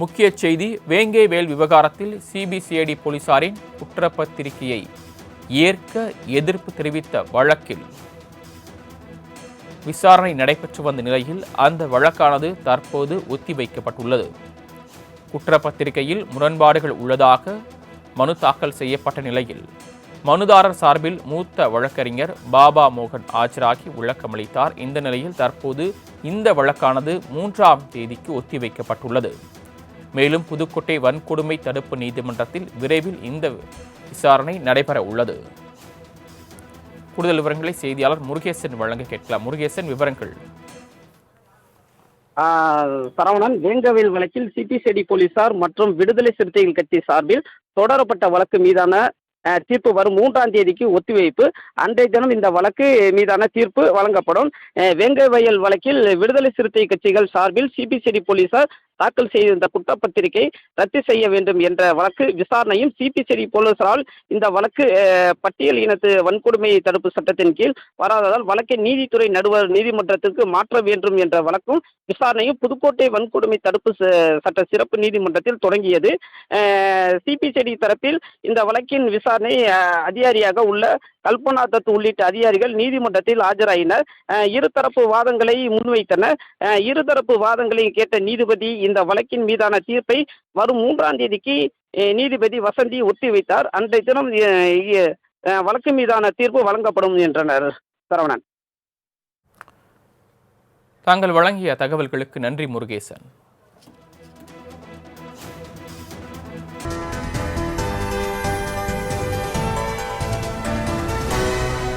முக்கிய செய்தி வேங்கை வேல் விவகாரத்தில் சிபிசிஐடி போலீசாரின் குற்றப்பத்திரிகையை ஏற்க எதிர்ப்பு தெரிவித்த வழக்கில் விசாரணை நடைபெற்று வந்த நிலையில் அந்த வழக்கானது தற்போது ஒத்திவைக்கப்பட்டுள்ளது. குற்றப்பத்திரிகையில் முரண்பாடுகள் உள்ளதாக மனு தாக்கல் செய்யப்பட்ட நிலையில் மனுதாரர் சார்பில் மூத்த வழக்கறிஞர் பாபா மோகன் ஆஜராகி விளக்கமளித்தார். இந்த நிலையில் தற்போது இந்த வழக்கானது மூன்றாம் தேதிக்கு ஒத்திவைக்கப்பட்டுள்ளது. மேலும் புதுக்கோட்டை வன்கொடுமை தடுப்பு நீதிமன்றத்தில் விரைவில் இந்த விசாரணை நடைபெற உள்ளது. கூடுதல் விவரங்களை செய்தியாளர் முருகேசன் வழங்க கேட்கலாம். முருகேசன் விவரங்கள். சரவணன் வேங்கவேல் வழக்கில் சிபிசிஐடி போலீசார் மற்றும் விடுதலை சிறுத்தைகள் கட்சி சார்பில் தொடரப்பட்ட வழக்கு மீதான தீர்ப்பு வரும் மூன்றாம் தேதிக்கு ஒத்திவைப்பு. அன்றைய தினம் இந்த வழக்கு மீதான தீர்ப்பு வழங்கப்படும். ஆஹ், வேங்கவயல் வழக்கில் விடுதலை சிறுத்தை கட்சிகள் சார்பில் சிபிசிடி போலீசார் தாக்கல் செய்திருந்த குற்றப்பத்திரிகை ரத்து செய்ய வேண்டும் என்ற வழக்கு விசாரணையும் சிபிசிஐடி போலீசாரால் இந்த வழக்கு பட்டியல் இனத்து வன்கொடுமை தடுப்பு சட்டத்தின் கீழ் வராததால் வழக்கை நீதித்துறை நடுவர் நீதிமன்றத்திற்கு மாற்ற வேண்டும் என்ற வழக்கும் விசாரணையும் புதுக்கோட்டை வன்கொடுமை தடுப்பு ச- சட்ட சிறப்பு நீதிமன்றத்தில் தொடங்கியது. சிபிசிஐடி தரப்பில் இந்த வழக்கின் விசாரணை அதிகாரியாக உள்ள கல்பனா தத் உள்ளிட்ட அதிகாரிகள் நீதிமன்றத்தில் ஆஜராயினர். இருதரப்பு வாதங்களை முன்வைத்தனர். இருதரப்பு வாதங்களை கேட்ட நீதிபதி இந்த வழக்கின் மீதான தீர்ப்பை வரும் மூன்றாம் தேதிக்கு நீதிபதி வசந்தி ஒத்திவைத்தார். அன்றைய தினம் வழக்கு மீதான தீர்ப்பு வழங்கப்படும் என்றனர் சரவணன். தாங்கள் வழங்கிய தகவல்களுக்கு நன்றி முருகேசன்.